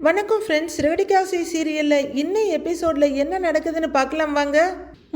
வணக்கம் ஃப்ரெண்ட்ஸ் ரேடிகாசி சீரியலில் இன்னும் எபிசோடில் என்ன நடக்குதுன்னு பார்க்கலாம் வாங்க.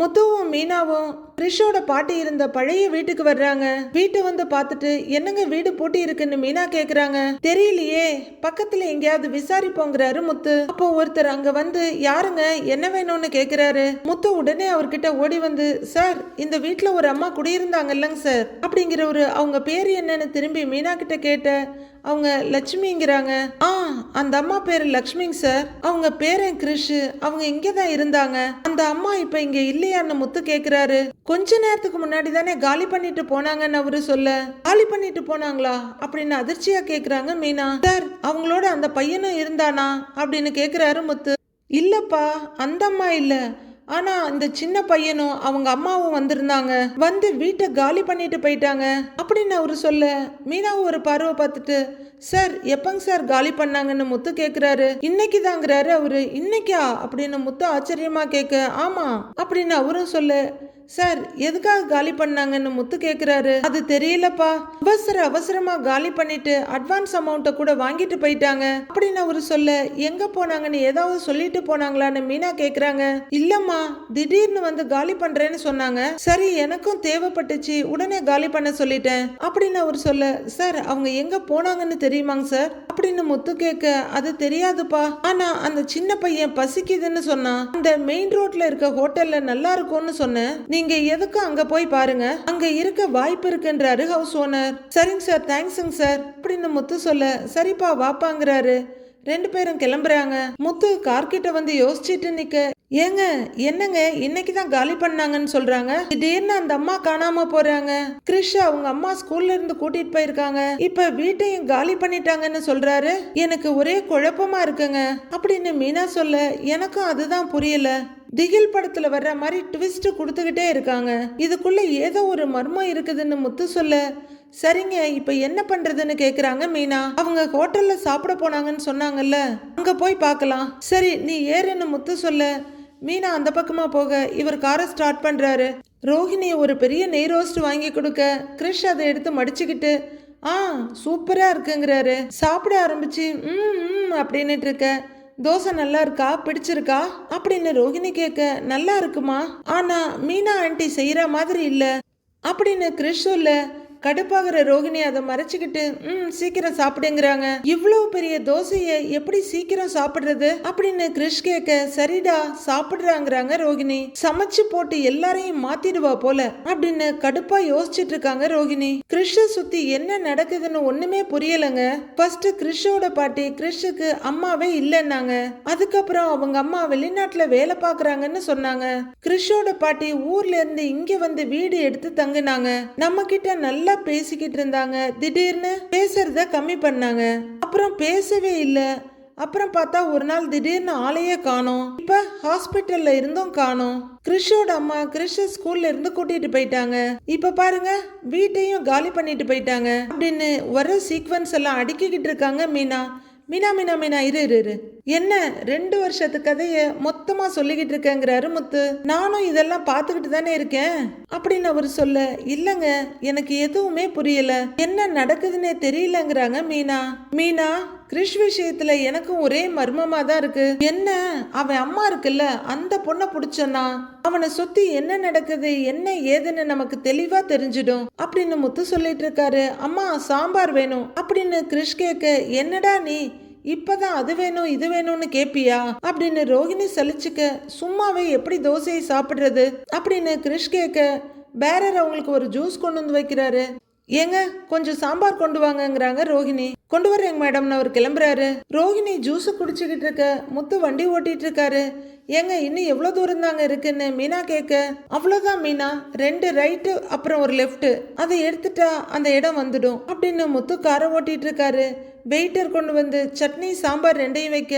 முத்துவும் மீனாவும் கிறிஷோட பாட்டி இருந்த பழைய வீட்டுக்கு வர்றாங்க. வீட்டை வந்து பார்த்துட்டு என்னங்க வீடு பூட்டி இருக்குன்னு மீனா கேக்குறாங்க. தெரியலையே பக்கத்துல எங்கேயாவது விசாரிப்போங்கிறாரு முத்து. அப்போ ஒருத்தர் அங்க வந்து யாருங்க என்ன வேணும்னு கேக்குறாரு? முத்து உடனே அவர்கிட்ட ஓடி வந்து சார் இந்த வீட்டுல ஒரு அம்மா குடியிருந்தாங்க இல்லைங்க சார். அப்படிங்கிறவரு அவங்க பேர் என்னன்னு திரும்பி மீனா கிட்ட கேட்ட அவங்க லட்சுமிங்கிறாங்க. ஆ அந்த அம்மா பேரு லக்ஷ்மிங்க சார். அவங்க பேரன் கிரிஷ். அவங்க இங்கே தான் இருந்தாங்க. அந்த அம்மா இப்ப இங்க இல்லையான்னு முத்து கேக்குறாரு. கொஞ்ச நேரத்துக்கு முன்னாடி தானே காலி பண்ணிட்டு போனாங்கன்னு அவரு சொல்ல. காலி பண்ணிட்டு போனாங்களா? அப்படின்னு அதிர்ச்சியா கேக்குறாங்க மீனா. சார் அவங்களோட அந்த பையனும் இருந்தானா? அப்படின்னு கேக்குறாரு முத்து. இல்லப்பா அந்த அம்மா இல்லை. ஆனா இந்த சின்ன பையனும் அவங்க அம்மாவும் வந்திருந்தாங்க. வந்து வீட்டை காலி பண்ணிட்டு போயிட்டாங்க. அப்படின்னு அவரு சொல்ல மீனாவும் ஒரு பார்வை பார்த்துட்டு சார் எப்பங்க சார் காலி பண்ணாங்கன்னு முத்து கேக்குறாரு. இன்னைக்கு தாங்கிறாரு அவரு. இன்னைக்கா? அப்படின்னு முத்து ஆச்சரியமா கேட்க ஆமா. அப்படின்னு அவரும் சொல்லு சார் எதுக்காக காலி பண்ணாங்கன்னு முத்து கேட்குறாரு அது தெரியலப்பா. அவசர அவசரமா காலி பண்ணிட்டு அட்வான்ஸ் அமௌண்ட்டை கூட வாங்கிட்டு போயிட்டாங்க. அப்படின்னு அவரு சொல்ல எங்க போனாங்கன்னு ஏதாவது சொல்லிட்டு போனாங்களான்னு மீனா கேக்குறாங்க. இல்லம்மா திடீர்னு வந்து காலி பண்றேன்னு சொன்னாங்க. சரி எனக்கும் தேவைப்பட்டுச்சு உடனே காலி பண்ண சொல்லிட்டேன். அப்படின்னு அவர் சொல்ல சார் அவங்க எங்க போனாங்கன்னு தெரியுமாங்க சார்? அப்படின்னு முத்து கேட்க அது தெரியாதுப்பா. ஆனா அந்த சின்ன பையன் பசிக்குதுன்னு சொன்னான். அந்த மெயின் ரோட்ல இருக்க ஹோட்டல்ல நல்லா இருக்கும்னு சொன்னேன். நீங்க எதுக்கும் அங்க போய் பாருங்க? அங்க இருக்க வாய்ப்பு இருக்குன்றாரு ஹவுஸ் ஓனர் சரிங்க சார் தேங்க்ஸுங்க சார் அப்படின்னு முத்து சொல்ல சரிப்பா வாப்பாங்கிறாரு. ரெண்டு பேரும் கிளம்புறாங்க. முத்து கார்கிட்ட வந்து யோசிச்சுட்டு நிக்க ஏங்க என்னங்க? இன்னைக்கு தான் காலி பண்ணாங்கன்னு சொல்றாங்க. திடீர்னு அந்த அம்மா காணாம போறாங்க. கிரிஷ் அவங்க அம்மா ஸ்கூல்ல இருந்து கூட்டிட்டு போயிருக்காங்க. இப்ப வீட்டையும் காலி பண்ணிட்டாங்கன்னு சொல்றாரு. எனக்கு ஒரே குழப்பமா இருக்குங்க. அப்படின்னு மீனா சொல்ல எனக்கும் அதுதான் புரியல. திகில் படத்துல வர்ற மாதிரி ட்விஸ்ட் கொடுத்துக்கிட்டே இருக்காங்க. இதுக்குள்ள ஏதோ ஒரு மர்மம் இருக்குதுன்னு முத்து சொல்ல சரிங்க இப்ப என்ன பண்றதுன்னு கேக்குறாங்க மீனா. அவங்க ஹோட்டல்ல சாப்பிட போனாங்கன்னு சொன்னாங்கல்ல. அங்க போய் பார்க்கலாம். சரி நீ ஏறுன்னு முத்து சொல்ல மீனா அந்த பக்கமாக போக இவர் காரை ஸ்டார்ட் பண்ணுறாரு ரோஹிணி ஒரு பெரிய நெய் ரோஸ்ட் வாங்கி கொடுக்க கிரிஷ் அதை எடுத்து மடிச்சுக்கிட்டு ஆ சூப்பராக இருக்குங்கிறாரு. சாப்பிட ஆரம்பிச்சு ம் ம் அப்படின்னுட்டு இருக்க. தோசை நல்லா இருக்கா? பிடிச்சிருக்கா? அப்படின்னு ரோஹிணி கேட்க நல்லா இருக்குமா? ஆனா மீனா ஆண்டி செய்யற மாதிரி இல்ல. அப்படின்னு கிறிஷ் சொல்ல கடுப்பாகிற ரோகிணி அதை மறைச்சுக்கிட்டு ம் சீக்கிரம் சாப்பிடுங்கிறாங்க. இவ்வளவு பெரிய தோசையை எப்படி சீக்கிரம் சாப்பிடுறது? அப்படின்னு கிரிஷ் கேட்க சரிடா சாப்பிடுறாங்கிறாங்க ரோகிணி. சமைச்சு போட்டு எல்லாரையும் மாத்திடுவா போல அப்படின்னு கடுப்பா யோசிச்சுட்டு இருக்காங்க ரோகிணி. கிறிஷ சுத்தி என்ன நடக்குதுன்னு ஒண்ணுமே புரியலங்க. ஃபர்ஸ்ட் கிறிஷோட பாட்டி கிறிஷுக்கு அம்மாவே இல்லைன்னாங்க. அதுக்கப்புறம் அவங்க அம்மா வெளிநாட்டுல வேலை பாக்குறாங்கன்னு சொன்னாங்க. கிறிஷோட பாட்டி ஊர்ல இருந்து இங்க வந்து வீடு எடுத்து தங்குனாங்க. நம்ம கிட்ட நல்ல நல்லா பேசிக்கிட்டு இருந்தாங்க. திடீர்னு பேசுறத கம்மி பண்ணாங்க. அப்புறம் பேசவே இல்லை. அப்புறம் பார்த்தா ஒரு நாள் திடீர்னு ஆளையே காணோம். இப்ப ஹாஸ்பிட்டல்ல இருந்தும் காணோம். கிறிஷோட அம்மா கிறிஷ ஸ்கூல்ல இருந்து கூட்டிட்டு போயிட்டாங்க. இப்ப பாருங்க வீட்டையும் காலி பண்ணிட்டு போயிட்டாங்க. அப்படின்னு வர சீக்வன்ஸ் எல்லாம் அடுக்கிக்கிட்டு இருக்காங்க மீனா. மீனா மீனா மீனா இரு இரு இரு. என்ன ரெண்டு வருஷத்து கதையை மொத்தமாக சொல்லிக்கிட்டு இருக்கேங்கிறாரு முத்து. நானும் இதெல்லாம் பார்த்துக்கிட்டு தானே இருக்கேன். அப்படின்னு அவர் சொல்ல இல்லைங்க எனக்கு எதுவுமே புரியல. என்ன நடக்குதுன்னே தெரியலங்கிறாங்க மீனா. மீனா கிறிஷ் விஷயத்துல எனக்கும் ஒரே மர்மமா தான் இருக்கு. என்ன? அவன் அம்மா இருக்குல்ல அந்த பொண்ணை பிடிச்சனா அவனை சுத்தி என்ன நடக்குது என்ன ஏதுன்னு நமக்கு தெளிவா தெரிஞ்சிடும். அப்படின்னு முத்து சொல்லிட்டு இருக்காரு. அம்மா சாம்பார் வேணும். அப்படின்னு கிறிஷ் கேட்க என்னடா நீ? இப்பதான் அது வேணும் இது வேணும்னு கேப்பியா? அப்படின்னு ரோகிணி சலிச்சுக்க சும்மாவே எப்படி தோசையை சாப்பிடுறது? அப்படின்னு கிறிஷ் கேட்க பேரர் அவங்களுக்கு ஒரு ஜூஸ் கொண்டு வந்து வைக்கிறாரு. ஏங்க கொஞ்சம் சாம்பார் கொண்டு வாங்கங்கிறாங்க ரோஹிணி. கொண்டு வரேங்க மேடம்னு அவர் கிளம்புறாரு. ரோகிணி ஜூஸ் குடிச்சுக்கிட்டு இருக்க முத்து வண்டி ஓட்டிட்டு இருக்காரு. ஏங்க இன்னும் எவ்வளோ தூரம் தாங்க இருக்குன்னு மீனா கேட்க. அவ்வளோதான் மீனா ரெண்டு ரைட்டு அப்புறம் ஒரு லெஃப்ட்டு அதை எடுத்துட்டா அந்த இடம் வந்துடும் அப்படின்னு முத்து காரை ஓட்டிட்டு இருக்காரு. வெயிட்டர் கொண்டு வந்து சட்னி சாம்பார் ரெண்டையும் வைக்க.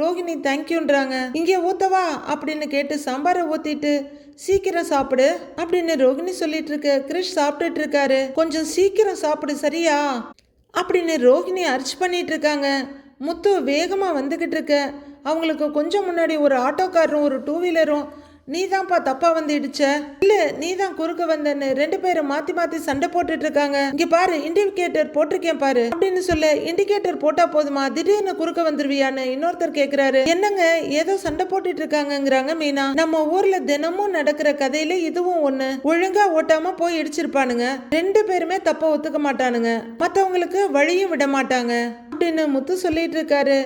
ரோகிணி தேங்க்யூன்றாங்க இங்கே ஊத்தவா அப்படின்னு கேட்டு சாம்பாரை ஊற்றிட்டு சீக்கிரம் சாப்பிடு அப்படின்னு ரோகிணி சொல்லிட்டு இருக்க கிரிஷ் சாப்பிட்டுட்டு இருக்காரு. கொஞ்சம் சீக்கிரம் சாப்பிடு சரியா? அப்படின்னு ரோகிணி அர்ச் பண்ணிட்டு இருக்காங்க. முத்து வேகமாக வந்துக்கிட்டு இருக்க. அவங்களுக்கு கொஞ்சம் முன்னாடி ஒரு ஆட்டோக்காரரும் ஒரு டூ வீலரும் நீ தான்ப்பா தப்பா வந்து இடிச்ச இல்ல நீ தான் குறுக்க வந்தன்னு ரெண்டு பேரும் மாத்தி மாத்தி சண்டை போட்டுட்டு இருக்காங்க இங்க பாரு இண்டிகேட்டர் போட்டிருக்கேன் பாரு. அப்படின்னு சொல்ல இண்டிகேட்டர் போட்டா போதுமா? திடீர்னு குறுக்க வந்துருவியான்னு இன்னொருத்தர் கேக்குறாரு. என்னங்க ஏதோ சண்டை போட்டுட்டு இருக்காங்கங்கிறாங்க மீனா. நம்ம ஊர்ல தினமும் நடக்கிற கதையில இதுவும் ஒண்ணு. ஒழுங்கா ஓட்டாம போய் இடிச்சிருப்பானுங்க. ரெண்டு பேருமே தப்ப ஒத்துக்க மாட்டானுங்க. மத்தவங்களுக்கு வழியும் விட மாட்டாங்க. அப்படின்னு முத்து சொல்லிட்டு இருக்காரு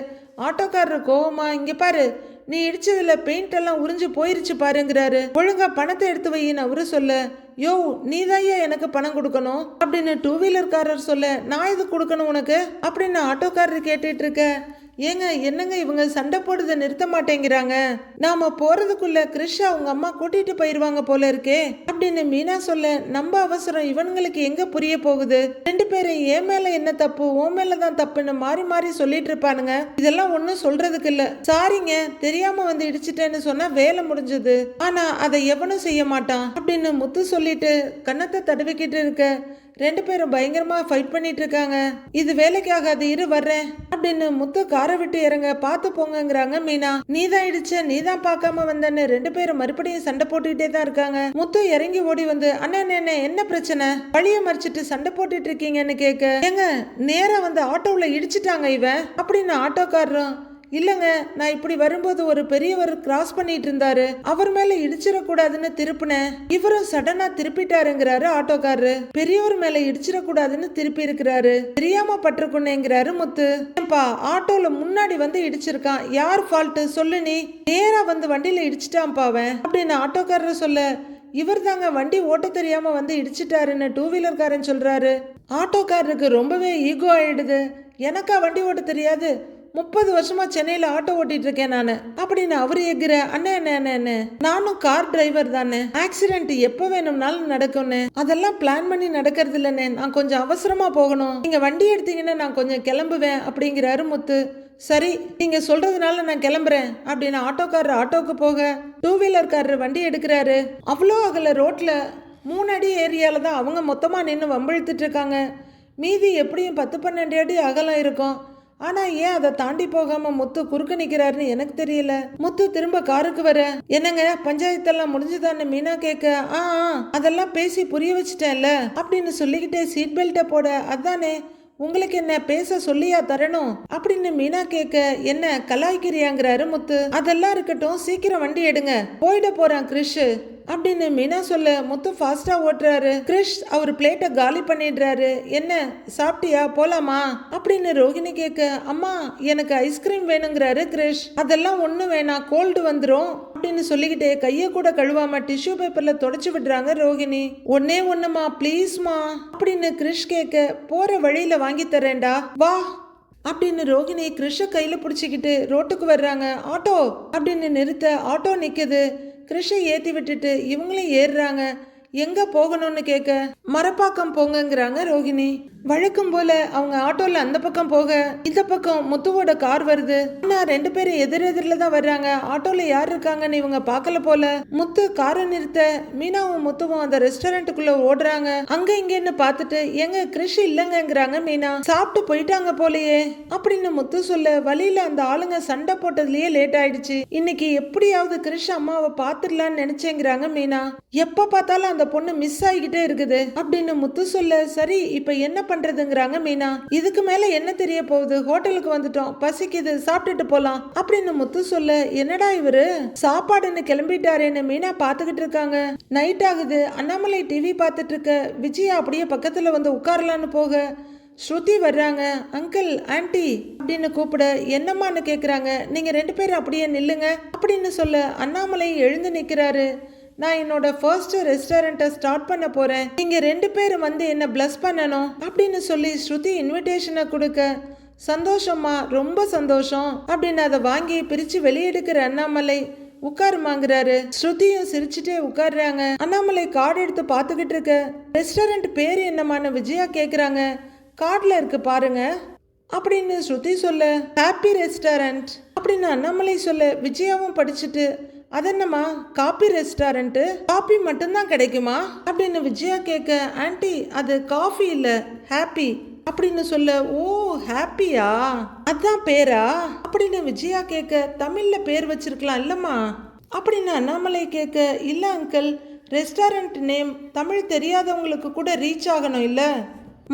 ஆட்டோக்காரர் கோவமா இங்க பாரு நீ இடிச்சதுல பெயிண்ட் எல்லாம் உறிஞ்சு போயிருச்சு பாருங்கிறாரு. ஒழுங்கா பணத்தை எடுத்து வையின்னு அவரு சொல்ல. யோ நீதாயா எனக்கு பணம் கொடுக்கணும்? அப்படின்னு டூ வீலர்காரர் சொல்ல நான் இது கொடுக்கணும் உனக்கு? அப்படின்னு ஆட்டோக்காரர் கேட்டுட்டு இருக்க. ஏங்க என்னங்க இவங்க சண்டை போடுறதை நிறுத்த மாட்டேங்கிறாங்க? நாம போறதுக்குள்ள கிருஷா அவங்க அம்மா கூட்டிட்டு போயிருவாங்க போல இருக்கே. அப்படின்னு மீனா சொல்ல நம்ம அவசரம் இவனுங்களுக்கு எங்க புரிய போகுது? ரெண்டு பேரும் ஏன் மேல என்ன தப்பு உன் மேல தான் தப்புன்னு மாறி மாறி சொல்லிட்டு இருப்பானுங்க. இதெல்லாம் ஒன்றும் சொல்றதுக்கு இல்ல. சாரிங்க தெரியாம வந்து இடிச்சிட்டேன்னு சொன்னா வேலை முடிஞ்சது. ஆனா அதை எவனும் செய்ய மாட்டான். அப்படின்னு முத்து சொல்லிட்டு கன்னத்தை தடவிக்கிட்டு இருக்க. ரெண்டு பேரும் பயங்கரமாக ஃபைட் பண்ணிட்டு இருக்காங்க இது வேலைக்காக அது இரு வர்றேன். அப்படின்னு முத்து காரை விட்டு இறங்க பார்த்து போங்கங்கிறாங்க மீனா. நீ தான் இடிச்ச நீ தான் பார்க்காம வந்தன்னு. ரெண்டு பேரும் மறுபடியும் சண்டை போட்டுக்கிட்டே தான் இருக்காங்க. முத்து இறங்கி ஓடி வந்து அண்ணா அண்ணே என்ன பிரச்சனை? பழிய மறிச்சிட்டு சண்டை போட்டுட்டு இருக்கீங்கன்னு கேட்க ஏங்க நேரா வந்து ஆட்டோவில் இடிச்சிட்டாங்க இவன். அப்படின்னு ஆட்டோக்காரரும் இல்லைங்க நான் இப்படி வரும்போது ஒரு பெரியவர் கிராஸ் பண்ணிட்டு இருந்தாரு. அவர் மேல இடிச்சிடக்கூடாதுன்னு திருப்பினேன். இவரும் சடனா திருப்பிட்டாருங்கிறாரு ஆட்டோக்காரரு. பெரியவர் மேல இடிச்சிடக்கூடாதுன்னு திருப்பி இருக்கிறாரு தெரியாம பட்டிருக்குன்னேங்கிறாரு முத்து. ஏன்பா ஆட்டோல முன்னாடி வந்து இடிச்சிருக்கான். யார் ஃபால்ட் சொல்லு நீ. நேரா வந்து வண்டியில இடிச்சிட்டான்ப்பா அவன். அப்படின்னு ஆட்டோக்காரர் சொல்ல இவர் தாங்க வண்டி ஓட்ட தெரியாம வந்து இடிச்சிட்டாருன்னு டூ வீலர்காரன் சொல்றாரு. ஆட்டோக்காரருக்கு ரொம்பவே ஈகோ ஆயிடுது. எனக்கா வண்டி ஓட்ட தெரியாது? முப்பது வருஷமா சென்னையில் ஆட்டோ ஓட்டிட்டு இருக்கேன் நான் அப்படின்னு அவர் எகிற அண்ணே அண்ணே அண்ணே அண்ணே நானும் கார் டிரைவர் தானே. ஆக்சிடென்ட் எப்போ வேணும்னாலும் நடக்கும்னு. அதெல்லாம் பிளான் பண்ணி நடக்கிறது இல்லைண்ணே. நான் கொஞ்சம் அவசரமா போகணும். நீங்க வண்டி எடுத்தீங்கன்னா நான் கொஞ்சம் கிளம்புவேன் அப்படிங்கிறாரு முத்து சரி நீங்க சொல்றதுனால நான் கிளம்புறேன் அப்படின்னு ஆட்டோக்காரர் ஆட்டோக்கு போக டூ வீலர்காரர் வண்டி எடுக்கிறாரு. அவ்வளோ அகல ரோட்ல மூணு அடி ஏரியால தான் அவங்க மொத்தமாக நின்று வம்பிழுத்துட்டு இருக்காங்க. மீதி எப்படியும் பத்து பன்னெண்டு அடி அகலம் இருக்கும். ஆனா ஏன் அதை தாண்டி போகாம முத்து குறுக்க நிற்கிறாருன்னு எனக்கு தெரியல. முத்து திரும்ப காருக்கு வர. என்னங்க பஞ்சாயத்தெல்லாம் முடிஞ்சுதான்னு மீனா கேட்க ஆ ஆ, அதெல்லாம் பேசி புரிய வச்சுட்டேன்ல அப்படின்னு சொல்லிக்கிட்டே சீட் பெல்ட்டை போட அதானே உங்களுக்கு என்ன பேச சொல்லியா தரணும்? அப்படின்னு மீனா கேட்க என்ன கலாய்க்கிறியாங்கிறாரு முத்து. அதெல்லாம் இருக்கட்டும் சீக்கிரம் வண்டி எடுங்க. போயிட போறான் கிறிஷு அப்படின்னு மீனா சொல்ல முத்து ஃபாஸ்டா ஓட்டுறாரு. கிரிஷ் அவர் பிளேட்டை காலி பண்ணிடுறாரு. என்ன சாப்பிட்டியா? போலாமா? அப்படின்னு ரோஹிணி கேட்க அம்மா எனக்கு ஐஸ்கிரீம் வேணுங்கிறாரு கிரிஷ். அதெல்லாம் ஒன்றும் வேணாம் கோல்டு வந்துடும் அப்படின்னு சொல்லிக்கிட்டே கையை கூட கழுவாம டிஷ்யூ பேப்பர்ல தொடச்சு விடுறாங்க ரோஹிணி. ஒன்னே ஒண்ணுமா ப்ளீஸ்மா அப்படின்னு கிரிஷ் கேட்க போற வழியில வாங்கி தரேன்டா வா அப்படின்னு ரோகிணி கிருஷ கையில பிடிச்சிக்கிட்டு ரோட்டுக்கு வர்றாங்க. ஆட்டோ அப்படின்னு நிறுத்த ஆட்டோ நிக்குது. கிருஷை ஏற்றி விட்டுட்டு இவங்களும் ஏறுறாங்க. எங்கே போகணும்னு கேட்க மரப்பாக்கம் போங்கங்கிறாங்க ரோகிணி. வழக்கம் போல அவங்க ஆட்டோல அந்த பக்கம் போக இந்த பக்கம் முத்துவோட கார் வருது. ஆனா ரெண்டு பேரும் எதிரெதிரில தான் வர்றாங்க. ஆட்டோல யார் இருக்காங்கன்னு இவங்க பார்க்கல போல. முத்து காரை நிறுத்த மீனாவும் முத்துவும் அந்த ரெஸ்டாரண்ட்டுக்குள்ள ஓடுறாங்க. அங்க இங்கன்னு பார்த்துட்டு எங்க கிருஷ் இல்லைங்கங்கிறாங்க மீனா. சாப்பிட்டு போயிட்டாங்க போலயே. அப்படின்னு முத்து சொல்ல வழியில அந்த ஆளுங்க சண்டை போட்டதுலயே லேட் ஆயிடுச்சு. இன்னைக்கு எப்படியாவது கிருஷ் அம்மாவை பார்த்துடலான்னு நினைச்சேங்கிறாங்க மீனா. எப்ப பார்த்தாலும் அந்த பொண்ணு மிஸ் ஆகிக்கிட்டே இருக்குது. அப்படின்னு முத்து சொல்ல சரி இப்ப என்ன பண்றதுங்கிறாங்க மீனா. இதுக்கு மேல என்ன தெரிய போகுது? ஹோட்டலுக்கு வந்துட்டோம். பசிக்குது. சாப்பிட்டுட்டு போலாம். அப்படின்னு முத்து சொல்ல என்னடா இவரு? சாப்பாடுன்னு கிளம்பிட்டாரேன்னு மீனா பாத்துக்கிட்டு இருக்காங்க. நைட் ஆகுது. அண்ணாமலை டிவி பார்த்துட்டு இருக்க. விஜயா அப்படியே பக்கத்துல வந்து உட்காரலான்னு போக. ஸ்ருதி வர்றாங்க. அங்கிள் ஆன்ட்டி அப்படின்னு கூப்பிட என்னம்மான்னு கேட்குறாங்க நீங்கள் ரெண்டு பேரும் அப்படியே நில்லுங்க அப்படின்னு சொல்ல அண்ணாமலை எழுந்து நிற்கிறாரு நான் என்னோட ஃபர்ஸ்ட் ரெஸ்டாரண்ட்டை ஸ்டார்ட் பண்ண போகிறேன் நீங்க ரெண்டு பேரும் வந்து என்ன பிளஸ் பண்ணணும் அப்படின்னு சொல்லி ஸ்ருதி இன்விடேஷனை கொடுக்க சந்தோஷம்மா ரொம்ப சந்தோஷம் அப்படின்னு அதை வாங்கி பிரித்து வெளியெடுக்கிற அண்ணாமலை உட்காருமாங்கிறாரு ஸ்ருதியும் சிரிச்சுட்டே உட்காடுறாங்க அண்ணாமலை கார்டு எடுத்து பார்த்துக்கிட்டு இருக்க ரெஸ்டாரண்ட் பேர் என்னமான்னு விஜயா கேட்குறாங்க கார்டில் இருக்கு பாருங்க அப்படின்னு ஸ்ருதி சொல்ல ஹாப்பி ரெஸ்டாரண்ட் அப்படின்னு அண்ணாமலை சொல்ல விஜயாவும் படிச்சுட்டு அதென்னம்மா காபி ரெஸ்டாரண்ட்டு காபி மட்டும்தான் கிடைக்குமா? அப்படின்னு விஜயா கேட்க ஆண்டி அது காஃபி இல்லை ஹாப்பி. அப்படின்னு சொல்ல ஓ ஹாப்பியா? அதான் பேரா? அப்படின்னு விஜயா கேட்க தமிழ்ல பேர் வச்சிருக்கலாம் இல்லம்மா. அப்படின்னு அண்ணாமலை கேட்க இல்லை அங்கிள் ரெஸ்டாரண்ட் நேம் தமிழ் தெரியாதவங்களுக்கு கூட ரீச் ஆகணும் இல்லை.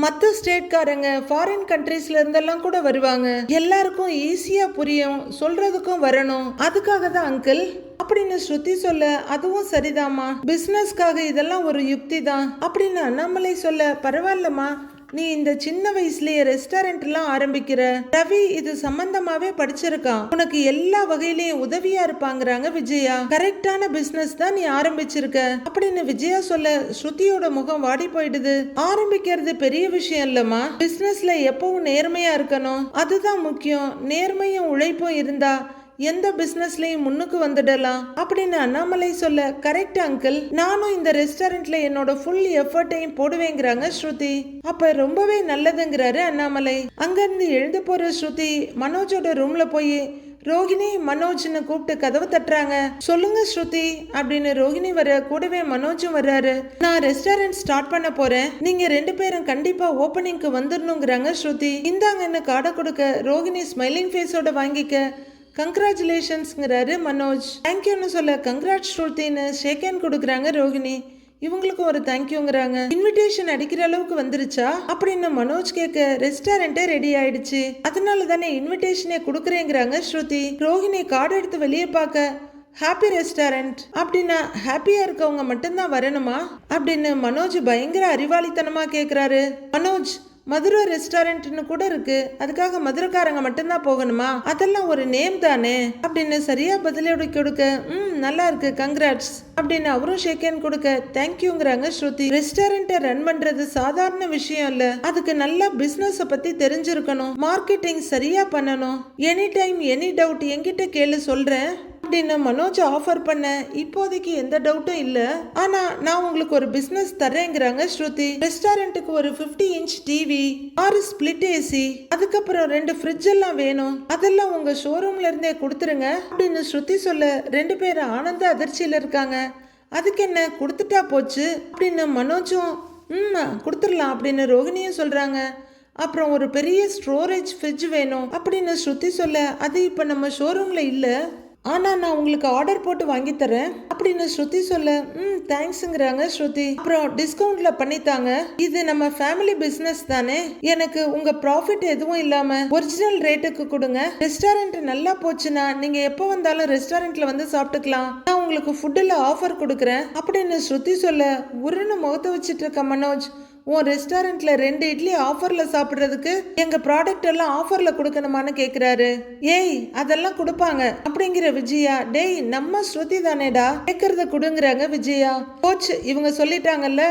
மற்ற ஸ்டேட்காரங்க ஃபாரின் கண்ட்ரீஸ்ல இருந்தெல்லாம் கூட வருவாங்க. எல்லாருக்கும் ஈஸியா புரியும். சொல்றதுக்கும் வரணும். அதுக்காக தான் அங்கிள் அப்படின்னு ஸ்ருதி சொல்ல அதுவும் சரிதாம்மா. பிசினஸ்க்காக இதெல்லாம் ஒரு யுக்தி தான். அப்படின்னு அண்ணாமலை சொல்ல பரவாயில்லம்மா. நீ இந்த சின்ன வயசுலயே ரெஸ்டாரண்ட்லாம் ஆரம்பிக்கிற? ரவி இது சம்பந்தமாவே படிச்சிருக்கான். உனக்கு எல்லா வகையிலயும் உதவியா இருப்பாங்கிறாங்க விஜயா. கரெக்டான பிசினஸ் தான் நீ ஆரம்பிச்சிருக்க. அப்படின்னு விஜயா சொல்ல ஸ்ருதியோட முகம் வாடி போயிடுது. ஆரம்பிக்கிறது பெரிய விஷயம் இல்லம்மா. பிசினஸ்ல எப்பவும் நேர்மையா இருக்கணும். அதுதான் முக்கியம். நேர்மையும் உழைப்பும் இருந்தா எந்த பிசினஸ்லயும் முன்னுக்கு வந்துடலாம்? அப்படின்னு அண்ணாமலை சொல்ல கரெக்ட் அங்கிள் நானும் இந்த ரெஸ்டாரண்ட்ல என்னோட ஃபுல் எஃபர்ட்டையும் போடுவேங்கிறாங்க ஸ்ருதி. அப்ப ரொம்பவே நல்லதுங்கிறாரு அண்ணாமலை. அங்கிருந்து எழுந்து போற ஸ்ருதி மனோஜோட ரூம்ல போய் ரோகிணி மனோஜ்னு கூப்பிட்டு கதவு தட்டுறாங்க. சொல்லுங்க ஸ்ருதி அப்படின்னு ரோகிணி வர கூடவே மனோஜும் வர்றாரு. நான் ரெஸ்டாரண்ட் ஸ்டார்ட் பண்ண போறேன். நீங்க ரெண்டு பேரும் கண்டிப்பா ஓப்பனிங்க்கு வந்துடணுங்கிறாங்க ஸ்ருதி. இந்தாங்கன்னு காடை கொடுக்க. ரோகிணி ஸ்மைலிங் ஃபேஸோட வாங்கிக்க கங்க்ராச்சுலேஷன்ஸ்ங்கிறாரு மனோஜ். தேங்க்யூன்னு சொல்ல கங்க்ராட் ஸ்ருதின்னு ஷேக் ஹேண்ட் கொடுக்குறாங்க ரோகிணி. இவங்களுக்கும் ஒரு தேங்க்யூங்கிறாங்க இன்விடேஷன் அடிக்கிற அளவுக்கு வந்துருச்சா? அப்படின்னு மனோஜ் கேட்க ரெஸ்டாரண்டே ரெடி ஆயிடுச்சு. அதனால தானே இன்விடேஷனே கொடுக்குறேங்கிறாங்க ஸ்ருதி. ரோஹிணி கார்டு எடுத்து வெளியே பார்க்க ஹாப்பி ரெஸ்டாரண்ட் அப்படின்னா ஹாப்பியா இருக்கவங்க மட்டும்தான் வரணுமா? அப்படின்னு மனோஜ் பயங்கர அறிவாளித்தனமா கேக்குறாரு. மனோஜ் மதுரை ரெஸ்டாரண்ட்னு கூட இருக்கு. அதுக்காக மதுரைக்காரங்க மட்டும்தான் போகணுமா? அதெல்லாம் ஒரு நேம் தானே. அப்படின்னு சரியா பதிலடி கொடுக்க ம் நல்லா இருக்கு கங்க்ராட்ஸ் அப்படின்னு அவரும் ஷேக்கேன் கொடுக்க தேங்க்யூங்கிறாங்க ஸ்ருதி. ரெஸ்டாரண்ட்டை ரன் பண்றது சாதாரண விஷயம் இல்ல. அதுக்கு நல்லா பிசினஸ் பத்தி தெரிஞ்சிருக்கணும். மார்க்கெட்டிங் சரியா பண்ணணும். எனி டைம் எனி டவுட் என்கிட்ட கேளு சொல்றேன். அப்படின்னு மனோஜ் ஆஃபர் பண்ண இப்போதைக்கு எந்த டவுட்டும் இல்லை. ஆனா நான் உங்களுக்கு ஒரு பிசினஸ் தரேங்கிறாங்க ஸ்ருதி. ரெஸ்டாரண்ட்டுக்கு ஒரு 50 இன்ச் டிவி ஆறு ஸ்பிளிட் ஏசி அதுக்கப்புறம் ரெண்டு ஃப்ரிட்ஜ் எல்லாம் வேணும். அதெல்லாம் உங்க ஷோரூம்ல இருந்தே கொடுத்துருங்க அப்படின்னு ஸ்ருதி சொல்ல ரெண்டு பேரும் ஆனந்த அதிர்ச்சியில இருக்காங்க. அதுக்கு என்ன கொடுத்துட்டா போச்சு? அப்படின்னு மனோஜும் ம் கொடுத்துடலாம் அப்படின்னு ரோகிணியும் சொல்றாங்க. அப்புறம் ஒரு பெரிய ஸ்டோரேஜ் ஃப்ரிட்ஜ் வேணும் அப்படின்னு ஸ்ருதி சொல்ல அது இப்போ நம்ம ஷோரூமில் இல்லை. ஆனால் நான் உங்களுக்கு ஆர்டர் போட்டு வாங்கி தரேன். அப்படின்னு ஸ்ருதி சொல்ல ம் தேங்க்ஸுங்கிறாங்க ஸ்ருதி. அப்புறம் டிஸ்கவுண்ட்ல பண்ணித்தாங்க. இது நம்ம ஃபேமிலி பிஸ்னஸ் தானே. எனக்கு உங்க ப்ராஃபிட் எதுவும் இல்லாம ஒரிஜினல் ரேட்டுக்கு கொடுங்க. ரெஸ்டாரண்ட் நல்லா போச்சுன்னா நீங்க எப்போ வந்தாலும் ரெஸ்டாரண்ட்ல வந்து சாப்பிட்டுக்கலாம். நான் உங்களுக்கு ஃபுட்டில் ஆஃபர் கொடுக்குறேன். அப்படின்னு ஸ்ருதி சொல்ல உருன்னு முகத்தை வச்சுட்டு இருக்க மனோஜ். உன் ரெஸ்டாரண்ட்ல ரெண்டு இட்லி ஆஃபர்ல சாப்பிடுறதுக்கு எங்க ப்ராடக்ட் எல்லாம் ஆஃபர்ல கொடுக்கணுமான்னு கேக்குறாரு. ஏய் அதெல்லாம் கொடுப்பாங்க. அப்படிங்கிற விஜயா டேய் நம்ம ஸ்ருதி தானேடா. கேக்குறத கொடுங்கறாங்க விஜயா. கோச் இவங்க சொல்லிட்டாங்கல்ல.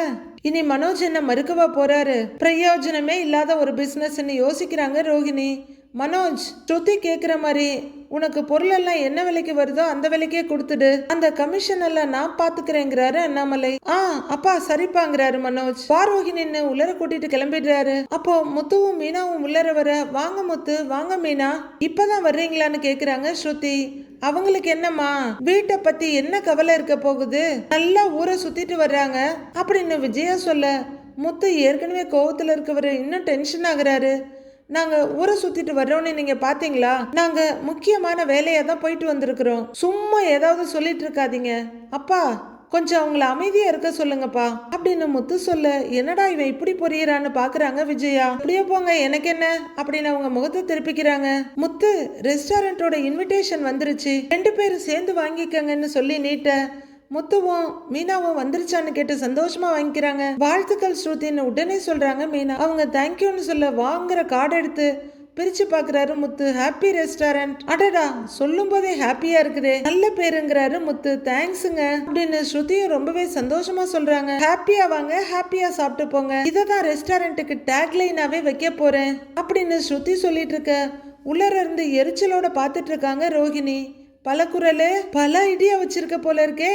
இனி மனோஜ் என்ன மறுக்கவா போறாரு? பிரயோஜனமே இல்லாத ஒரு பிசினஸ்ன்னு யோசிக்கிறாங்க ரோகிணி. மனோஜ் ஸ்ருதி கேட்குற மாதிரி உனக்கு பொருளெல்லாம் என்ன விலைக்கு வருதோ அந்த விலைக்கே கொடுத்துடு. அந்த கமிஷன் எல்லாம் நான் பாத்துக்கிறேங்கிறாரு அண்ணாமலை. ஆ அப்பா சரிப்பாங்கிறாரு மனோஜ். வாரோகி நின்று உள்ளர கூட்டிட்டு கிளம்பிடுறாரு. அப்போ முத்துவும் மீனாவும் உள்ளர வர வாங்க முத்து வாங்க மீனா. இப்பதான் வர்றீங்களான்னு கேக்குறாங்க ஸ்ருதி. அவங்களுக்கு என்னம்மா? வீட்டை பத்தி என்ன கவலை இருக்க போகுது? நல்லா ஊரை சுத்திட்டு வர்றாங்க. அப்படின்னு விஜயா சொல்ல முத்து ஏற்கனவே கோவத்துல இருக்கவர் இன்னும் டென்ஷன் ஆகுறாரு. நாங்கள் ஊரை சுற்றிட்டு வர்றோம்னு நீங்கள் பார்த்தீங்களா நாங்கள் முக்கியமான வேலையாக தான் போயிட்டு வந்திருக்கிறோம். சும்மா ஏதாவது சொல்லிட்டு இருக்காதீங்க. அப்பா கொஞ்சம் அவங்கள அமைதியா இருக்க சொல்லுங்கப்பா. அப்படின்னு முத்து சொல்ல என்னடா இவன் இப்படி பொரியறான்னு பாக்குறாங்க விஜயா? அப்படியே போங்க எனக்கு என்ன? அப்படின்னு அவங்க முகத்தை திருப்பிக்கிறாங்க. முத்து ரெஸ்டாரண்டோட இன்விடேஷன் வந்துருச்சு. ரெண்டு பேரும் சேர்ந்து வாங்கிக்கங்கன்னு சொல்லி நீட்ட முத்துவும் மீனாவும் வந்துருச்சான்னு கேட்டு சந்தோஷமா வாங்கிக்கிறாங்க. வாழ்த்துக்கள் ஸ்ருதின்னு உடனே சொல்றாங்க மீனா. அவங்க தேங்க்யூன்னு சொல்ல வாங்குற கார்டு எடுத்து பிரிச்சு பாக்குறாரு முத்து. ஹாப்பி ரெஸ்டாரண்ட் அடடா சொல்லும் போதே ஹாப்பியா இருக்குதே. நல்ல பேருங்கிறாரு முத்து. தேங்க்ஸுங்க அப்படின்னு ஸ்ருதியும் ரொம்பவே சந்தோஷமா சொல்றாங்க. ஹாப்பியா வாங்க ஹாப்பியா சாப்பிட்டு போங்க. இதை தான் ரெஸ்டாரண்ட்டுக்கு டேக்லைனாவே வைக்க போறேன். அப்படின்னு ஸ்ருதி சொல்லிட்டு இருக்க. உள்ளர இருந்து எரிச்சலோட பார்த்துட்டு இருக்காங்க ரோஹிணி. பல குரலு பல ஐடியா வச்சிருக்க போல இருக்கே.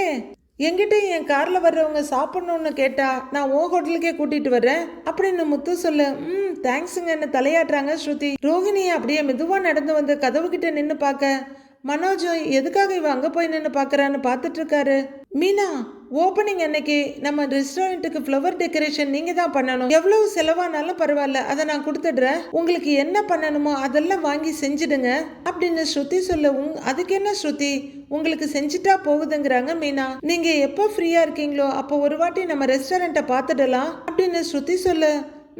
என்கிட்ட என் கார்ல வர்றவங்க சாப்பிடணும்னு கேட்டா நான் ஓ ஹோட்டலுக்கே கூட்டிட்டு வர்றேன். அப்படின்னு முத்து சொல்லு ம் தேங்க்ஸுங்கன்னு தலையாட்டுறாங்க ஸ்ருதி. ரோஹிணி அப்படியே மெதுவா நடந்து வந்து கதவு கிட்ட நின்று பார்க்க மனோஜ் எதுக்காக இவ அங்க போய் நின்று பார்க்கறான்னு பார்த்துட்டு இருக்காரு? மீனா ஓப்பனிங் அன்னைக்கு நம்ம ரெஸ்டாரண்ட்டுக்கு ஃப்ளவர் டெக்கரேஷன் நீங்கள் தான் பண்ணணும். எவ்வளவு செலவானாலும் பரவாயில்ல. அதை நான் கொடுத்துடுறேன். உங்களுக்கு என்ன பண்ணணுமோ அதெல்லாம் வாங்கி செஞ்சிடுங்க. அப்படின்னு ஸ்ருதி சொல்ல உங் அதுக்கு என்ன ஸ்ருதி? உங்களுக்கு செஞ்சுட்டா போகுதுங்கிறாங்க மீனா. நீங்க எப்போ ஃப்ரீயா இருக்கீங்களோ அப்போ ஒரு வாட்டி நம்ம ரெஸ்டாரண்ட்டை பார்த்துடலாம். அப்படின்னு ஸ்ருதி சொல்ல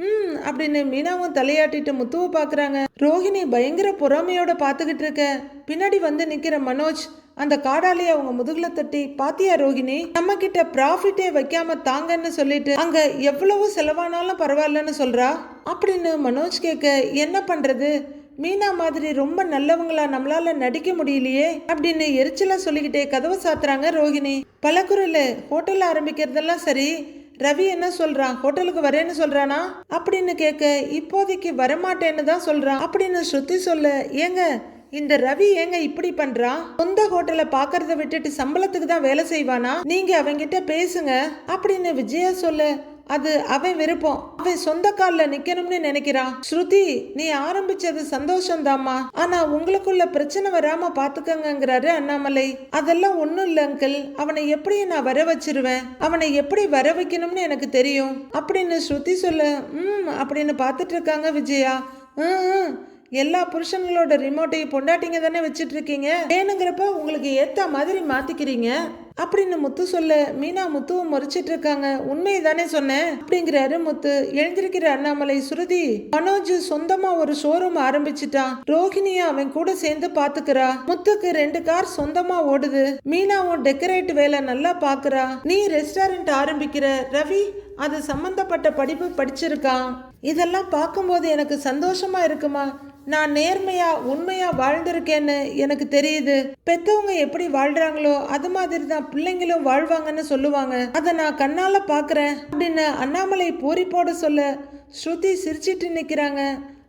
ம் அப்படின்னு மீனாவும் தலையாட்டிட்டு முத்துவை பார்க்குறாங்க. ரோஹிணி பயங்கர பொறாமையோட பார்த்துக்கிட்டு இருக்க. பின்னாடி வந்து நிற்கிற மனோஜ் அந்த காடாலே அவங்க முதுகுல தட்டி பாத்தியா ரோஹிணி நம்ம கிட்ட ப்ராஃபிட்டே வைக்காம தாங்கன்னு சொல்லிட்டு அங்க எவ்வளவு செலவானாலும் பரவாயில்லன்னு சொல்றா? அப்படின்னு மனோஜ் கேட்க என்ன பண்றது? மீனா மாதிரி ரொம்ப நல்லவங்களா நம்மளால நடிக்க முடியலையே? அப்படின்னு எரிச்சலா சொல்லிக்கிட்டே கதவை சாத்துறாங்க ரோஹிணி பலகுரல் ஹோட்டல் ஆரம்பிக்கிறதெல்லாம் சரி ரவி என்ன சொல்றான் ஹோட்டலுக்கு வரேன்னு சொல்றானா? அப்படின்னு கேட்க இப்போதைக்கு வரமாட்டேன்னு தான் சொல்றான். அப்படின்னு ஸ்ருதி சொல்ல ஏங்க இந்த ரவி ஏங்க இப்படி பண்றான் சொந்த ஹோட்டலை பாக்குறத விட்டுட்டு சம்பளத்துக்கு தான் வேலை செய்வானா? நீங்க அவங்கிட்ட பேசுங்க. அப்படின்னு விஜயா சொல்லு. அது அவன் விருப்பம். அவன் சொந்த கால்ல நிக்கணும்னு நினைக்கிறான். ஸ்ருதி நீ ஆரம்பிச்சது சந்தோஷம்தாம்மா. ஆனா உங்களுக்குள்ள பிரச்சனை வராம பாத்துக்கங்கிறாரு அண்ணாமலை. அதெல்லாம் ஒண்ணும் இல்ல அங்கிள். அவனை எப்படி நான் வர வச்சிருவேன். அவனை எப்படி வர வைக்கணும்னு எனக்கு தெரியும். அப்படின்னு ஸ்ருதி சொல்ல. ம் அப்படின்னு பார்த்துட்டு இருக்காங்க விஜயா. ம். எல்லா புருஷங்களோட ரிமோட்டையும் பொண்டாட்டிங்க தானே வச்சுட்டு இருக்கீங்க வேணுங்கிறப்ப உங்களுக்கு ஏத்த மாதிரி மாத்திக்கிறீங்க. அப்படின்னு முத்து சொல்ல மீனா முத்துவும் முறைச்சிட்டு இருக்காங்க உண்மையை தானே சொன்னேன். அப்படிங்கிறாரு முத்து. எழுந்திருக்கிற அண்ணாமலை சுருதி. மனோஜ் சொந்தமா ஒரு ஷோரூம் ஆரம்பிச்சிட்டான். ரோஹிணியா அவன் கூட சேர்ந்து பாத்துக்கிறா. முத்துக்கு ரெண்டு கார் சொந்தமா ஓடுது. மீனாவும் டெக்கரேட் வேலை நல்லா பாக்குறா. நீ ரெஸ்டாரண்ட் ஆரம்பிக்கிற. ரவி அது சம்பந்தப்பட்ட படிப்பு படிச்சிருக்கான். இதெல்லாம் பார்க்கும்போது எனக்கு சந்தோஷமா இருக்குமா? நான் நேர்மையா உண்மையா வாழ்ந்திருக்கேன்னு எனக்கு தெரியுது. பெத்தவங்க எப்படி வாழ்றாங்களோ அது மாதிரி தான் பிள்ளைங்களும் வாழ்வாங்கன்னு சொல்லுவாங்க. அதை நான் கண்ணால பாக்குறேன் அப்படின்னு அண்ணாமலை பூரிப்போட சொல்ல ஸ்ருதி சிரிச்சிட்டு நிக்கிறாங்க.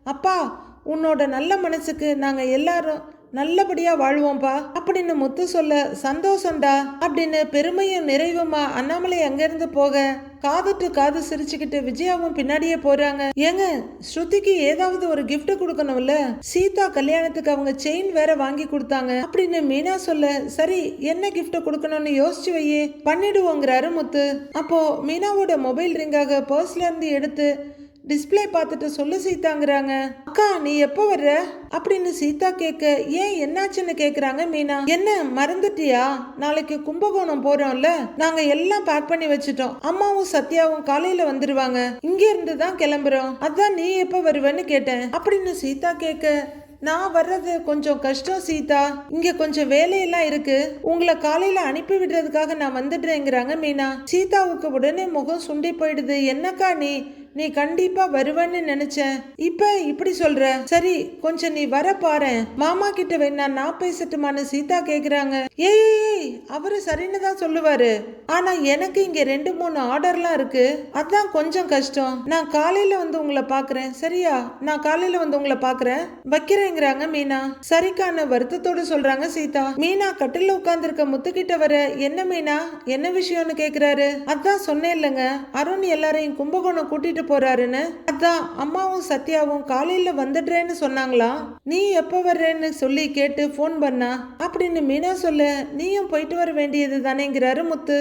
அப்பா உன்னோட நல்ல மனசுக்கு நாங்க எல்லாரும் நல்லபடியா வாழ்வோம்ப்பா அப்படின்னு முத்து சொல்ல சந்தோஷம்டா அப்படின்னு பெருமையும் நிறைவுமா அண்ணாமலை அங்கிருந்து போக? காது டு காது சிரிச்சுக்கிட்டு விஜயாவும் பின்னாடியே போறாங்க. ஏங்க ஸ்ருதிக்கு ஏதாவது ஒரு கிஃப்ட் கொடுக்கணும்ல? சீதா கல்யாணத்துக்கு அவங்க செயின் வேற வாங்கி கொடுத்தாங்க. அப்படின்னு மீனா சொல்ல சரி என்ன கிஃப்ட் கொடுக்கணும்னு யோசிச்சு வையே. பண்ணிடுவோங்கிறாரு முத்து. அப்போ மீனாவோட மொபைல் ரிங்காக பர்ஸ்ல இருந்து எடுத்து டிஸ்ப்ளே பார்த்துட்டு சொல்லு சீதாங்கிறாங்க. அக்கா நீ எப்போ வர்ற? அப்படின்னு சீதா கேட்க ஏன் என்னாச்சுன்னு கேக்குறாங்க மீனா. என்ன மறந்துட்டியா? நாளைக்கு கும்பகோணம் போறோம்ல. நாங்க எல்லாம் பேக் பண்ணி வச்சுட்டோம். அம்மாவும் சத்யாவும் காலையில வந்துருவாங்க. இங்க இருந்து தான் கிளம்புறோம். அதான் நீ எப்போ வருவன்னு கேட்டேன். அப்படின்னு சீதா கேட்க நான் வர்றது கொஞ்சம் கஷ்டம் சீதா. இங்க கொஞ்சம் வேலையெல்லாம் இருக்கு. உங்களை காலையில அனுப்பி விடுறதுக்காக நான் வந்துடுறேங்கிறாங்க மீனா. சீதாவுக்கு உடனே முகம் சுண்டி போயிடுது. என்னக்கா நீ? நீ கண்டிப்பா வருவேன்னு நினைச்சேன் இப்ப இப்படி சொல்ற. சரி கொஞ்சம் நீ வர பாரு. மாமா கிட்ட வேணா நான் பேசட்டுமான்னு சீதா கேக்குறாங்க. ஏய் அவரு சரின்னு தான் சொல்லுவாரு. ஆனா எனக்கு இங்க ரெண்டு மூணு ஆர்டர்லாம் இருக்கு. அதான் கொஞ்சம் கஷ்டம். நான் காலையில வந்து உங்களை பாக்குறேன். சரியா? நான் காலையில வந்து உங்களை பாக்குறேன். வைக்கிறேங்கிறாங்க மீனா. சரிக்கான வருத்தத்தோட சொல்றாங்க சீதா. மீனா கட்டில உட்கார்ந்திருக்க முத்துக்கிட்ட வர என்ன மீனா? என்ன விஷயம்னு கேக்குறாரு? அதான் சொன்னேன் இல்லைங்க அருண் எல்லாரையும் கும்பகோணம் கூட்டிட்டு போறாருன்னு? அதான் அம்மாவும் சத்யாவும் காலையில வந்துடுறேன்னு சொன்னாங்களா? நீ எப்ப வர்றேன்னு சொல்லி கேட்டு ஃபோன் பண்ணா? அப்படின்னு மீனா சொல்ல நீயும் போயிட்டு வர வேண்டியது தானேங்கிறாரு முத்து.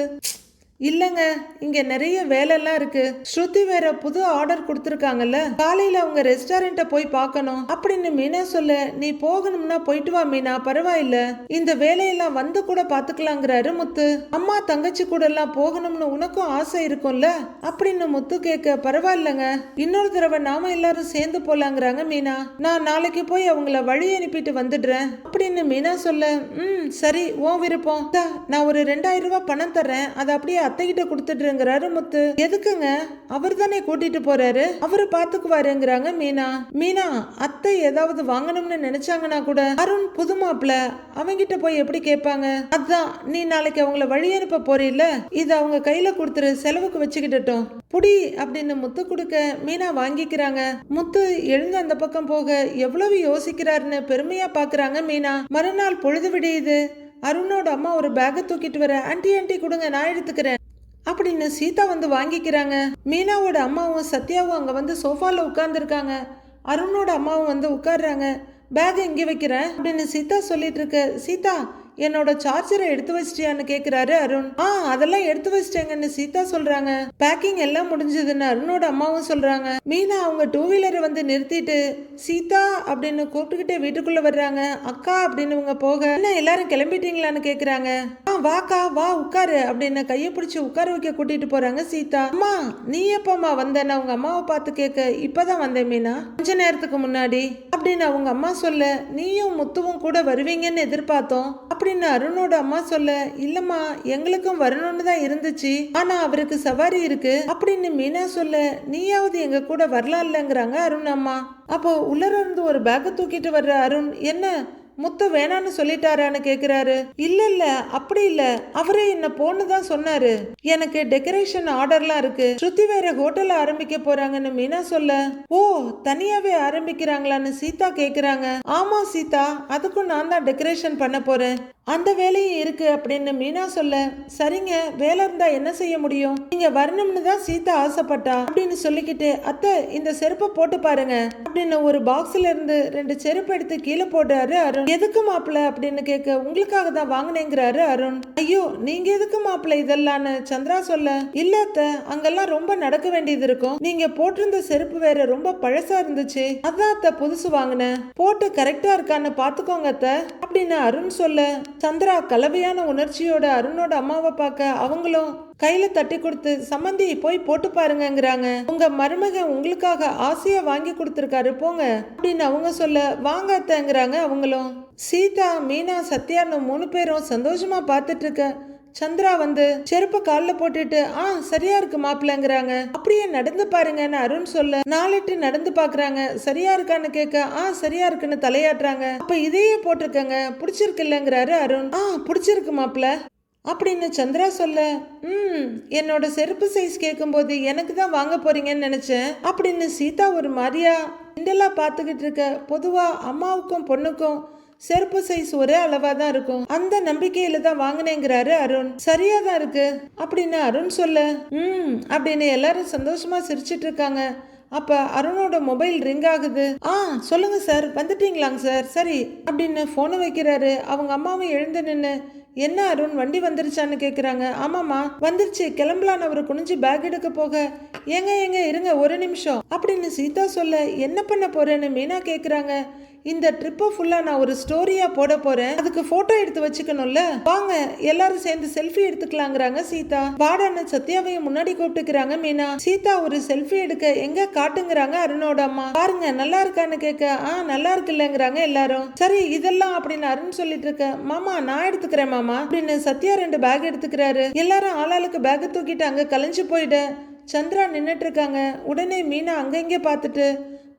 இல்லைங்க இங்க நிறைய வேலைலாம் இருக்கு. ஸ்ருதி வேற புது ஆர்டர் கொடுத்துருக்காங்கல்ல காலையில அவங்க ரெஸ்டாரண்ட்டை போய் பார்க்கணும். அப்படின்னு மீனா சொல்ல நீ போகணும்னா போயிட்டு வா மீனா பரவாயில்ல. இந்த வேலையெல்லாம் வந்து கூட பாத்துக்கலாங்கிறாரு முத்து. அம்மா தங்கச்சி கூட எல்லாம் போகணும்னு உனக்கும் ஆசை இருக்கும்ல? அப்படின்னு முத்து கேட்க பரவாயில்லங்க. இன்னொரு தடவை நாம எல்லாரும் சேர்ந்து போலாங்கிறாங்க மீனா. நான் நாளைக்கு போய் அவங்கள வழி அனுப்பிட்டு வந்துடுறேன். அப்படின்னு மீனா சொல்ல ம் சரி ஓ விருப்பம். நான் ஒரு ரெண்டாயிரம் ரூபாய் பணம் தர்றேன். அதை அப்படியே அத்தைகிட்ட கொடுத்துட்டுங்கிறாரு முத்து. எதுக்குங்க? அவர் தானே கூட்டிட்டு போறாரு. அவரு பாத்துக்குவாருங்கிறாங்க மீனா. மீனா அத்தை ஏதாவது வாங்கணும்னு நினைச்சாங்கன்னா கூட அருண் புது மாப்பிள அவங்கிட்ட போய் எப்படி கேட்பாங்க? அதான் நீ நாளைக்கு அவங்கள வழி அனுப்ப போறீல்ல? இது அவங்க கையில கொடுத்துரு செலவுக்கு வச்சுக்கிட்டட்டும் புடி அப்படின்னு முத்து கொடுக்க மீனா வாங்கிக்கிறாங்க. முத்து எழுந்து அந்த பக்கம் போக எவ்வளவு யோசிக்கிறாருன்னு பெருமையா பாக்குறாங்க மீனா. மறுநாள் பொழுது விடியுது. அருணோட அம்மா ஒரு பேக்கை தூக்கிட்டு வர ஆண்டி ஆன்ட்டி கொடுங்க நான் எடுத்துக்கிறேன். அப்படின்னு சீதா வந்து வாங்கிக்கிறாங்க. மீனாவோட அம்மாவும் சத்யாவும் அங்கே வந்து சோஃபாவில் உட்காந்துருக்காங்க அருணோட அம்மாவும் வந்து உட்காடுறாங்க பேக் எங்கே வைக்கிறேன்? அப்படின்னு சீதா சொல்லிட்டு இருக்கு சீதா என்னோட சார்ஜரை எடுத்து வச்சிட்டியான்னு கேட்குறாரு அருண். ஆ அதெல்லாம் எடுத்து வச்சிட்டேங்கன்னு சீதா சொல்றாங்க. பேக்கிங் எல்லாம் முடிஞ்சதுன்னு அருணோட அம்மாவும் சொல்றாங்க. மீனா அவங்க டூ வீலரை வந்து நிறுத்திட்டு சீதா அப்படின்னு கூப்பிட்டுக்கிட்டே வீட்டுக்குள்ள வர்றாங்க. அக்கா அப்படின்னு இவங்க போக என்ன எல்லாரும் கிளம்பிட்டீங்களான்னு கேட்குறாங்க ஆ வாக்கா வா உட்காரு அப்படின்னு கையை பிடிச்சி உட்கார வைக்க கூட்டிட்டு போறாங்க சீதா. அம்மா நீ எப்பம்மா வந்தேன்னு அவங்க அம்மாவை பார்த்து கேட்க இப்பதான் வந்தேன் மீனா. கொஞ்ச நேரத்துக்கு முன்னாடி அப்படின்னு அவங்க அம்மா சொல்ல நீயும் முத்துவும் கூட வருவீங்கன்னு எதிர்பார்த்தோம். அப்படின்னு அருணோட அம்மா சொல்ல இல்லம்மா எங்களுக்கும் வரணும்னு தான் இருந்துச்சு. ஆனா அவருக்கு சவாரி இருக்கு. அப்படின்னு மீனா சொல்ல நீயாவது எங்க கூட வரலாம்லங்கிறாங்க அருண் அம்மா. அப்போ உள்ளர இருந்து ஒரு பேக்கை தூக்கிட்டு வர்ற அருண் என்ன முத்து வேணான்னு சொல்லிட்டாரான்னு கேக்குறாரு. இல்ல இல்ல அப்படி இல்ல. அவரே என்ன போன்னு தான் சொன்னாரு. எனக்கு டெக்கரேஷன் ஆர்டர்லாம் இருக்கு. ஸ்ருதி வேற ஹோட்டல் ஆரம்பிக்க போறாங்கன்னு மீனா சொல்ல. ஓ தனியாவே ஆரம்பிக்கிறாங்களான்னு சீதா கேக்குறாங்க. ஆமா சீதா அதுக்கும் நான் தான் டெக்கரேஷன் பண்ண போறேன். அந்த வேலையும் இருக்கு அப்படின்னு மீனா சொல்ல சரிங்க வேலை இருந்தா என்ன செய்ய முடியும்? நீங்க வரணும்னு தான் சீதா ஆசைப்பட்டா அப்படின்னு சொல்லிக்கிட்டு அத்தை இந்த செருப்பை போட்டு பாருங்க அப்படின்னு ஒரு பாக்ஸ்ல இருந்து ரெண்டு செருப்பு எடுத்து கீழே போடுறாரு அருண். எதுக்கு மாப்பிள்ள அப்படின்னு கேட்க உங்களுக்காக தான் வாங்கினேங்கிறாரு அருண். ஐயோ நீங்க எதுக்கு மாப்பிள்ள இதெல்லாம்னு சந்திரா சொல்ல இல்ல அத்தை அங்கெல்லாம் ரொம்ப நடக்க வேண்டியது இருக்கும். நீங்க போட்டிருந்த செருப்பு வேற ரொம்ப பழசா இருந்துச்சு. அதான் அத்தை புதுசு வாங்கினேன். போட்டு கரெக்டா இருக்கான்னு பாத்துக்கோங்க அத்தை அப்படின்னு அருண் சொல்ல சந்திரா கலவையான உணர்ச்சியோட அருணோட அம்மாவை பார்க்க அவங்களும் கையில தட்டி கொடுத்து சம்மந்தி போய் போட்டு பாருங்கங்கிறாங்க. உங்க மருமகன் உங்களுக்காக ஆசையா வாங்கி கொடுத்துருக்காரு போங்க. அப்படின்னு அவங்க சொல்ல வாங்கத்தங்கிறாங்க அவங்களும். சீதா மீனா சத்யான்னு மூணு பேரும் சந்தோஷமா பார்த்துட்டு இருக்க சந்திரா வந்து செருப்பு காலில் போட்டுட்டு ஆ சரியா இருக்கு மாப்பிள்ளங்கிறாங்க. அப்படியே நடந்து பாருங்கன்னு அருண் சொல்ல நாளிட்டு நடந்து பாக்குறாங்க. சரியா இருக்கான்னு கேட்க ஆ சரியா இருக்குன்னு தலையாட்டுறாங்க. அப்ப இதையே போட்டிருக்கங்க. பிடிச்சிருக்குல்லங்கிறாரு அருண். ஆ பிடிச்சிருக்கு மாப்பிள்ள. அப்படின்னு சந்திரா சொல்ல ம் என்னோட செருப்பு சைஸ் கேட்கும்போது எனக்கு தான் வாங்க போறீங்கன்னு நினைச்சேன். அப்படின்னு சீதா ஒரு மாதிரியா கிண்டலா பார்த்துக்கிட்டு இருக்க பொதுவா அம்மாவுக்கும் பொண்ணுக்கும் செருப்பு சைஸ் ஒரே அளவா தான் இருக்கும். அந்த நம்பிக்கையில தான் வாங்கினேங்கிறாரு அருண். சரியா தான் இருக்கு. அப்படின்னு அருண் சொல்ல ம் அப்படின்னு எல்லாரும் சந்தோஷமா சிரிச்சிட்டு இருக்காங்க. அப்ப அருணோட மொபைல் ரிங் ஆகுது. ஆ சொல்லுங்க சார் வந்துட்டீங்களாங்க சார் சரி அப்படின்னு போனை வைக்கிறாரு. அவங்க அம்மாவும் எழுந்து நின்று என்ன அருண் வண்டி வந்துருச்சான்னு கேட்குறாங்க ஆமாம்மா வந்துருச்சு. கிளம்பலான்னு அவர் குனிஞ்சு பேக் எடுக்க போக. ஏங்க ஏங்க இருங்க ஒரு நிமிஷம் அப்படின்னு சீதா சொல்ல என்ன பண்ண போறேன்னு மீனா கேட்குறாங்க இந்த ட்ரிப்பை ஃபுல்லாக நான் ஒரு ஸ்டோரியா போட போறேன். அதுக்கு ஃபோட்டோ எடுத்து வச்சுக்கணும்ல? வாங்க எல்லாரும் சேர்ந்து செல்ஃபி எடுத்துக்கலாங்கிறாங்க சீதா. வாடான்னு சத்யாவையும் முன்னாடி கூப்பிட்டுக்கிறாங்க மீனா. சீதா ஒரு செல்ஃபி எடுக்க எங்க காட்டுங்கிறாங்க அருணோட அம்மா. பாருங்க நல்லா இருக்கான்னு கேட்க ஆ நல்லா இருக்குல்லங்கிறாங்க எல்லாரும். சரி இதெல்லாம் அப்படின்னு அருண் சொல்லிட்டு இருக்க மாமா நான் எடுத்துக்கிறேன் மாமா. அப்படின்னு சத்யா ரெண்டு பேக் எடுத்துக்கிறாரு. எல்லாரும் ஆளாளுக்கு பேக் தூக்கிட்டு அங்க கலைஞ்சு போயிட. சந்திரா நின்னுட்டு இருக்காங்க. உடனே மீனா அங்கங்கே பார்த்துட்டு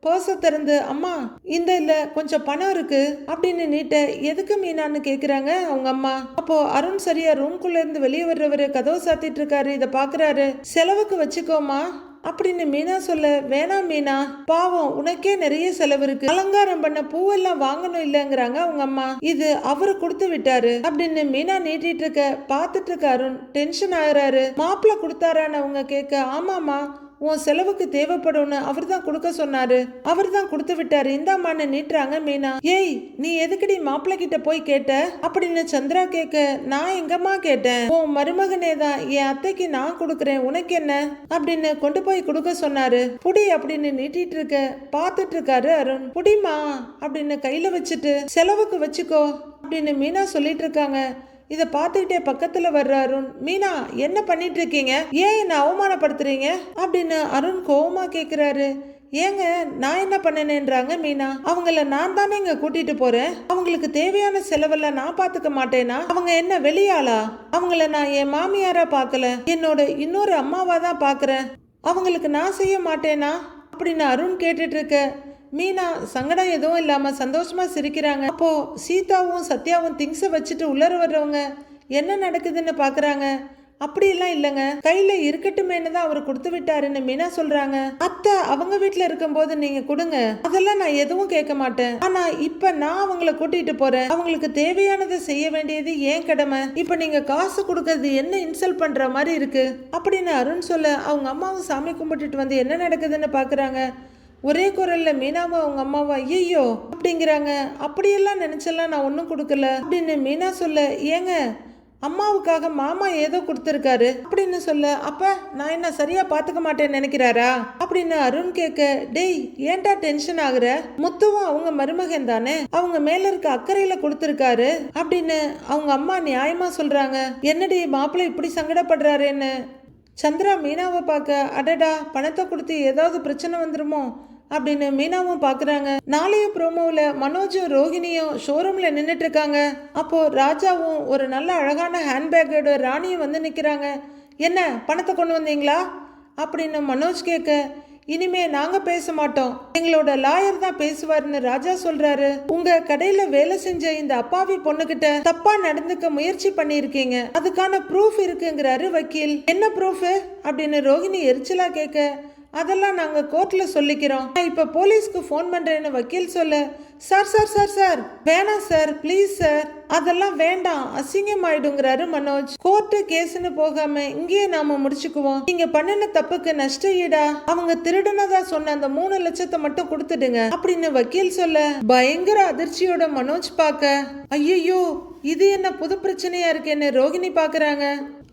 பர்ஸை திறந்து அம்மா இந்த இல்ல கொஞ்சம் பணம் இருக்கு அப்படின்னு நீட்ட எதுக்கு மீனான்னு கேக்குறாங்க அவங்க அம்மா. அப்போ அருண் சரியா ரூம்குள்ள இருந்து வெளியே வர்றவரு கதவு சாத்திட்டு இருக்காரு இதை பாக்குறாரு. செலவுக்கு வச்சுக்கோமா அப்படின்னு மீனா சொல்ல வேணாம் மீனா. பாவம் உனக்கே நிறைய செலவு இருக்கு. அலங்காரம் பண்ண பூவெல்லாம் வாங்கணும் இல்லங்கிறாங்க அவங்க அம்மா. இது அவரு கொடுத்து விட்டாரு அப்படின்னு மீனா நீட்டிட்டு இருக்க பாத்துட்டு இருக்க அருண் டென்ஷன் ஆகுறாரு. மாப்பிள்ள கொடுத்தாரான்னு அவங்க கேட்க ஆமாமா உன் செலவுக்கு தேவைப்படும்னு அவர் தான் கொடுக்க சொன்னாரு. அவர் தான் கொடுத்து விட்டாரு. இந்தாம்மான்னு நீட்டுறாங்க மீனா. ஏய் நீ எதுக்குடி மாப்பிள்ளை கிட்ட போய் கேட்ட? அப்படின்னு சந்திரா கேட்க நான் எங்கம்மா கேட்டேன். உன் மருமகனே தான் என் அத்தைக்கு நான் கொடுக்குறேன். உனக்கு என்ன? அப்படின்னு கொண்டு போய் கொடுக்க சொன்னாரு. புடி அப்படின்னு நீட்டிட்டு இருக்க பார்த்துட்டு இருக்காரு அருண். புடிமா அப்படின்னு கையில வச்சுட்டு செலவுக்கு வச்சுக்கோ அப்படின்னு மீனா சொல்லிட்டு இருக்காங்க. இதை பார்த்துக்கிட்டே பக்கத்துல வர்ற அருண் மீனா என்ன பண்ணிட்டு இருக்கீங்க ஏன் என்ன அவமானப்படுத்துறீங்க? அப்படின்னு அருண் கோவமா கேக்குறாரு. ஏங்க நான் என்ன பண்ணனேன்றாங்க மீனா? அவங்கள நான் தானே இங்க கூட்டிட்டு போறேன்? அவங்களுக்கு தேவையான செலவெல்லாம் நான் பாத்துக்க மாட்டேனா? அவங்க என்ன வெளியாளா? அவங்கள நான் என் மாமியாரா பார்க்கல. என்னோட இன்னொரு அம்மாவா தான் பாக்குறேன் அவங்களுக்கு நான் செய்ய மாட்டேனா? அப்படின்னு அருண் கேட்டுட்டு இருக்க மீனா சங்கடம் எதுவும் இல்லாமல் சந்தோஷமாக சிரிக்கிறாங்க. அப்போது சீதாவும் சத்யாவும் திங்ஸை வச்சுட்டு உள்ளர வர்றவங்க என்ன நடக்குதுன்னு பார்க்குறாங்க அப்படியெல்லாம் இல்லைங்க. கையில் இருக்கட்டுமேனு தான் அவர் கொடுத்து விட்டாருன்னு மீனா சொல்கிறாங்க அத்தை அவங்க வீட்டில் இருக்கும்போது நீங்கள் கொடுங்க. அதெல்லாம் நான் எதுவும் கேட்க மாட்டேன். ஆனால் இப்போ நான் அவங்கள கூட்டிகிட்டு போகிறேன் அவங்களுக்கு தேவையானதை செய்ய வேண்டியது ஏன் கடமை? இப்போ நீங்கள் காசு கொடுக்கறது என்ன இன்சல்ட் பண்ணுற மாதிரி இருக்குது அப்படின்னு அருண் சொல்ல அவங்க அம்மாவும் சாமி கும்பிட்டுட்டு வந்து என்ன நடக்குதுன்னு பார்க்குறாங்க ஒரே குரல்ல மீனாவை அவங்க அம்மாவா? ஐயோ அப்படிங்கிறாங்க. அப்படியெல்லாம் நினைச்செல்லாம் நான் ஒன்றும் கொடுக்கல. அப்படின்னு மீனா சொல்ல ஏங்க அம்மாவுக்காக மாமா ஏதோ கொடுத்துருக்காரு. அப்படின்னு சொல்ல அப்ப நான் என்ன சரியா பாத்துக்க மாட்டேன்னு நினைக்கிறாரா? அப்படின்னு அருண் கேட்க டேய் ஏன்டா டென்ஷன் ஆகுற? முத்துவும் அவங்க மருமகன் தானே? அவங்க மேல இருக்க அக்கறையில கொடுத்துருக்காரு? அப்படின்னு அவங்க அம்மா நியாயமா சொல்றாங்க. என்னடி மாப்பிள்ளை இப்படி சங்கடப்படுறாருன்னு? சந்திரா மீனாவை பார்க்க அடடா பணத்தை கொடுத்து ஏதாவது பிரச்சனை வந்துருமோ? அப்படின்னு மீனாவும் பார்க்குறாங்க நாளைய ப்ரோமோவில் மனோஜும் ரோஹிணியும் ஷோரூமில் நின்றுட்டு இருக்காங்க அப்போ ராஜாவும் ஒரு நல்ல அழகான ஹேண்ட்பேக்கோட ராணியும் வந்து நிற்கிறாங்க என்ன பணத்தை கொண்டு வந்தீங்களா? அப்படின்னு மனோஜ் கேட்க இனிமே நாங்க பேச மாட்டோம். எங்களோட லாயர் தான் பேசுவாருன்னு ராஜா சொல்றாரு. உங்க கடையில வேலை செஞ்ச இந்த அப்பாவி பொண்ணுகிட்ட தப்பா நடந்துக்க முயற்சி பண்ணியிருக்கீங்க. அதுக்கான ப்ரூஃப் இருக்குங்கிறாரு வக்கீல். என்ன ப்ரூஃப் அப்படின்னு ரோஹிணி எரிச்சலா கேட்க அதெல்லாம் நாங்கள் கோர்ட்டில் சொல்லிக்கிறோம். நான் இப்போ போலீஸ்க்கு ஃபோன் பண்ணுறேன்னு வக்கீல் சொல்ல சார் சார் சார் சார் வேணாம் சார் ப்ளீஸ் சார். அதெல்லாம் வேண்டாம் அசிங்கமாயிடுங்கிறாரு மனோஜ். கோர்ட்டு கேஸ்னு போகாம இங்கேயே நாம முடிச்சுக்குவோம். நீங்க பண்ணின தப்புக்கு நஷ்ட ஈடா? அவங்க திருடுனதா சொன்ன அந்த மூணு லட்சத்தை மட்டும் கொடுத்துடுங்க அப்படின்னு வக்கீல் சொல்ல பயங்கர அதிர்ச்சியோட மனோஜ் பார்க்க ஐயோ இது என்ன புது பிரச்சனையா இருக்கேன்னு ரோகிணி பாக்குறாங்க.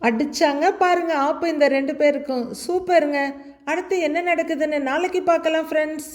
அடிச்சாங்க பாருங்க ஆப்பு இந்த ரெண்டு பேருக்கும். சூப்பருங்க. அடுத்து என்ன நடக்குதுன்னு நாளைக்கு பார்க்கலாம் ஃப்ரெண்ட்ஸ்